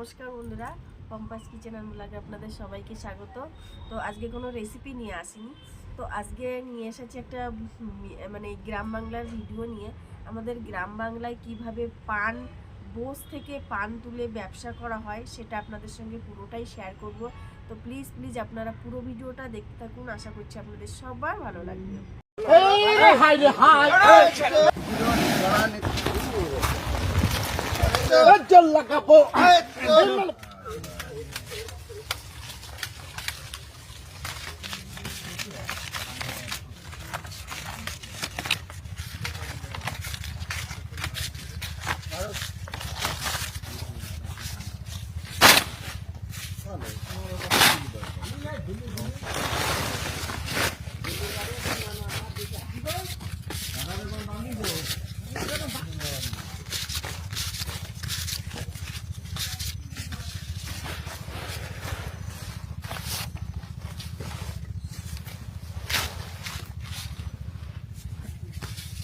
নমস্কার বন্ধুরা পম্পাস kitchen and ব্লগে আপনাদের সবাইকে স্বাগত তো আজকে কোনো রেসিপি নিয়ে আসিনি তো আজকে নিয়ে এসেছি একটা মানে গ্রাম বাংলার ভিডিও নিয়ে আমাদের গ্রাম বাংলায় কীভাবে পান বোস থেকে পান তুলে ব্যবসা করা হয় সেটা আপনাদের সঙ্গে পুরোটাই শেয়ার করব তো প্লিজ প্লিজ আপনারা পুরো ভিডিওটা দেখতে থাকুন আশা করছি আপনাদের সবার ভালো লাগবে la capó!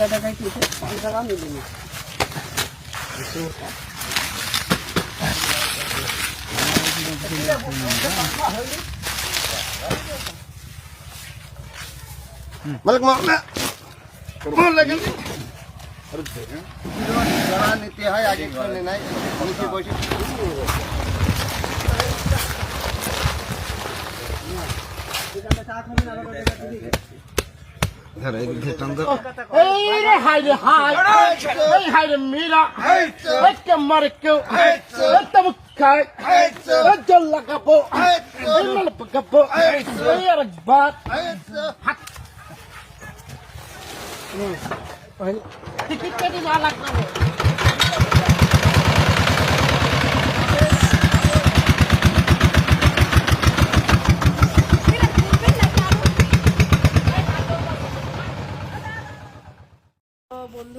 টাকা কি পাঁচ টাকা মিলি না কেন নিতে হয় আগে শুনে নাই নিচে বসে এই टिकट के दिन अलग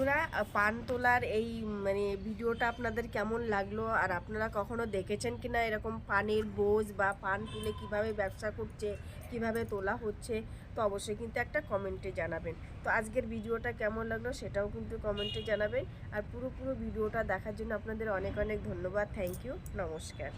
বন্ধুরা পান তোলার এই মানে ভিডিওটা আপনাদের কেমন লাগল আর আপনারা কখনো দেখেছেন কিনা এরকম পানের বোঝ বা পান তুলে কীভাবে ব্যবসা করছে, কীভাবে তোলা হচ্ছে, তো অবশ্যই কিন্তু একটা কমেন্টে জানাবেন। তো আজকের ভিডিওটা কেমন লাগল সেটাও কিন্তু কমেন্টে জানাবেন। আর পুরো পুরো ভিডিওটা দেখার জন্য আপনাদের অনেক অনেক ধন্যবাদ। থ্যাংক ইউ নমস্কার।